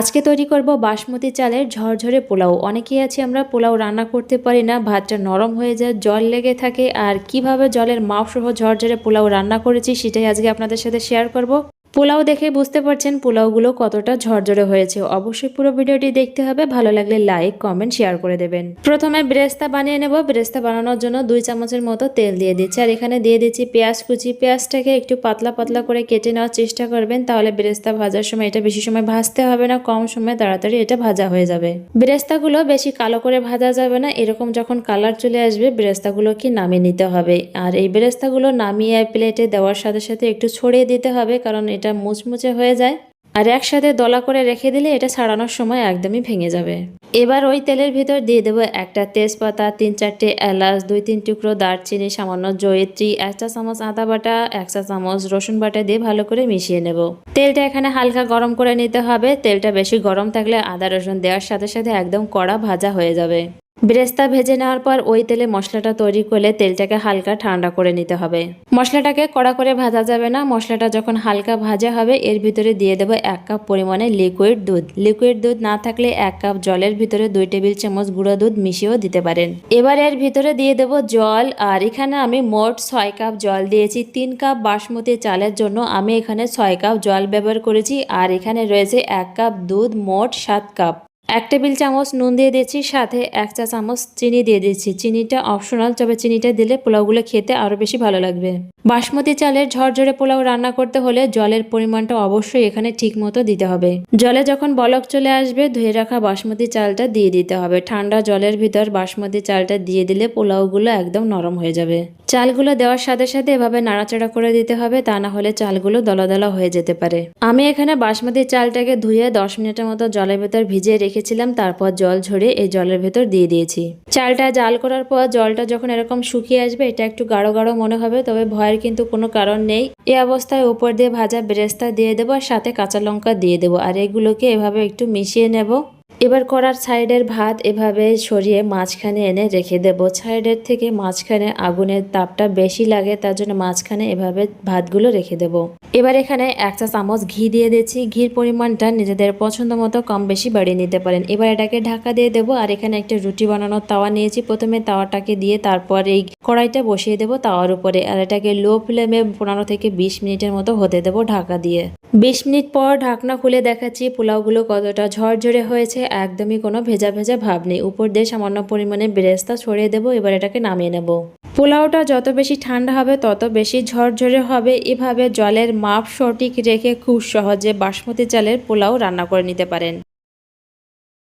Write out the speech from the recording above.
আজকে তৈরি করব বাসমতি চালের ঝরঝরে পোলাও। অনেকেই আছে আমরা পোলাও রান্না করতে পারি না, ভাতটা নরম হয়ে যায়, জল লেগে থাকে। আর কীভাবে জলের মাপসহ ঝরঝরে পোলাও রান্না করেছি সেটাই আজকে আপনাদের সাথে শেয়ার করব। পোলাও দেখে বুঝতে পারছেন পোলাওগুলো কতটা ঝরঝরে হয়েছে। অবশ্যই পুরো ভিডিওটি দেখতে হবে। ভালো লাগলে লাইক কমেন্ট শেয়ার করে দেবেন। প্রথমে ব্রেস্তা বানিয়ে নেব। ব্রেস্তা বানানোর জন্য দুই চামচের মতো তেল দিয়ে দিচ্ছি। আর এখানে দিয়ে দিচ্ছি পেঁয়াজ কুচি। পেঁয়াজটাকে একটু পাতলা পাতলা করে কেটে নেওয়ার চেষ্টা করবেন। তাহলে ব্রেস্তা ভাজার সময় এটা বেশি সময় ভাজতে হবে না। কম সময় তাড়াতাড়ি এটা ভাজা হয়ে যাবে। ব্রেস্তাগুলো বেশি কালো করে ভাজা যাবে না। এরকম যখন কালার চলে আসবে, ব্রেস্তাগুলোকে নামিয়ে নিতে হবে। আর এই ব্রেস্তাগুলো নামিয়ে প্লেটে দেওয়ার সাথে সাথে একটু ছড়িয়ে দিতে হবে। কারণ এটা মুচমুচে হয়ে যায় আর একসাথে দলা করে রেখে দিলে এটা ছাড়ানোর সময় একদমই ভেঙে যাবে। এবার ওই তেলের ভিতর দিয়ে দেবো একটা তেজপাতা, তিন চারটে এলাচ, দুই তিন টুকরো দারচিনি, সামান্য জয়িত্রী, এক চা চামচ আদা বাটা, এক চা চামচ রসুন বাটা দিয়ে ভালো করে মিশিয়ে নেব। তেলটা এখানে হালকা গরম করে নিতে হবে। তেলটা বেশি গরম থাকলে আদা রসুন দেওয়ার সাথে সাথে একদম কড়া ভাজা হয়ে যাবে। ব্রেস্তা ভেজে নেওয়ার পর ওই তেলে মশলাটা তৈরি করলে তেলটাকে হালকা ঠান্ডা করে নিতে হবে। মশলাটাকে কড়া করে ভাজা যাবে না। মশলাটা যখন হালকা ভাজা হবে, এর ভিতরে দিয়ে দেবো এক কাপ পরিমাণে লিকুইড দুধ। লিকুইড দুধ না থাকলে এক কাপ জলের ভিতরে দুই টেবিল চামচ গুঁড়ো দুধ মিশিয়েও দিতে পারেন। এবার এর ভিতরে দিয়ে দেবো জল, আর এখানে আমি মোট ছয় কাপ জল দিয়েছি। তিন কাপ বাসমতি চালের জন্য আমি এখানে ছয় কাপ জল ব্যবহার করেছি, আর এখানে রয়েছে এক কাপ দুধ, মোট সাত কাপ। এক টেবিল চামচ নুন দিয়ে দিয়েছি, সাথে এক চা চামচ চিনি দিয়ে দিচ্ছি চিনিটা অপশনাল তবে চিনিটা দিলে পোলাওগুলো খেতে আরও বেশি ভালো লাগবে। বাসমতি চালের ঝরঝরে পোলাও রান্না করতে হলে জলের পরিমাণটা অবশ্যই এখানে ঠিক মতো দিতে হবে। জলে যখন বলক চলে আসবে, ধুয়ে রাখা বাসমতি চালটা দিয়ে দিতে হবে। ঠান্ডা জলের ভিতর বাসমতি চালটা দিয়ে দিলে পোলাওগুলো একদম নরম হয়ে যাবে। চালগুলো দেওয়ার সাথে সাথে এভাবে নাড়াচাড়া করে দিতে হবে, তা না হলে চালগুলো দলা দলা হয়ে যেতে পারে। আমি এখানে বাসমতি চালটাকে ধুয়ে দশ মিনিটের মতো জলের ভেতর ভিজিয়ে রেখেছিলাম তারপর জল ঝরে এই জলের ভেতর দিয়ে দিয়েছি। চালটা জাল করার পর জলটা যখন এরকম শুকিয়ে আসবে, এটা একটু গাঢ় গাঢ় মনে হবে, তবে ভয়ের কিন্তু কোনো কারণ নেই। এই অবস্থায় উপর দিয়ে ভাজা বেরেস্তা দিয়ে দেবো আর সাথে কাঁচা লঙ্কা দিয়ে দেবো, আর এগুলোকে এভাবে একটু মিশিয়ে নেব। এবার করার সাইডের ভাত এভাবে সরিয়ে মাঝখানে এনে রেখে দেবো। সাইডের থেকে মাঝখানে আগুনের তাপটা বেশি লাগে, তার জন্য মাঝখানে এভাবে ভাতগুলো রেখে দেব। এবার এখানে এক চা চামচ ঘি দিয়ে দিচ্ছি। ঘির পরিমাণটা নিজেদের পছন্দ মতো কম বেশি বাড়িয়ে নিতে পারেন। এবার এটাকে ঢাকা দিয়ে দেবো আর এখানে একটা রুটি বানানোর তাওয়া নিয়েছি। প্রথমে তাওয়াটাকে দিয়ে তারপর এই কড়াইটা বসিয়ে দেবো তাওয়ার উপরে আর এটাকে লো ফ্লেমে পনেরো থেকে বিশ মিনিটের মতো হতে দেবো ঢাকা দিয়ে। বিশ মিনিট পর ঢাকনা খুলে দেখাচ্ছি পোলাওগুলো কতটা ঝরঝরে হয়েছে। একদমই কোনো ভেজা ভেজা ভাব নেই। উপর দিয়ে সামান্য পরিমাণে বেরেস্তা ছড়িয়ে দেবো, এবার এটাকে নামিয়ে নেব। পোলাওটা যত বেশি ঠান্ডা হবে, তত বেশি ঝরঝরে হবে। এভাবে জলের মাপ সঠিক রেখে খুব সহজে বাসমতি চালের পোলাও রান্না করে নিতে পারেন।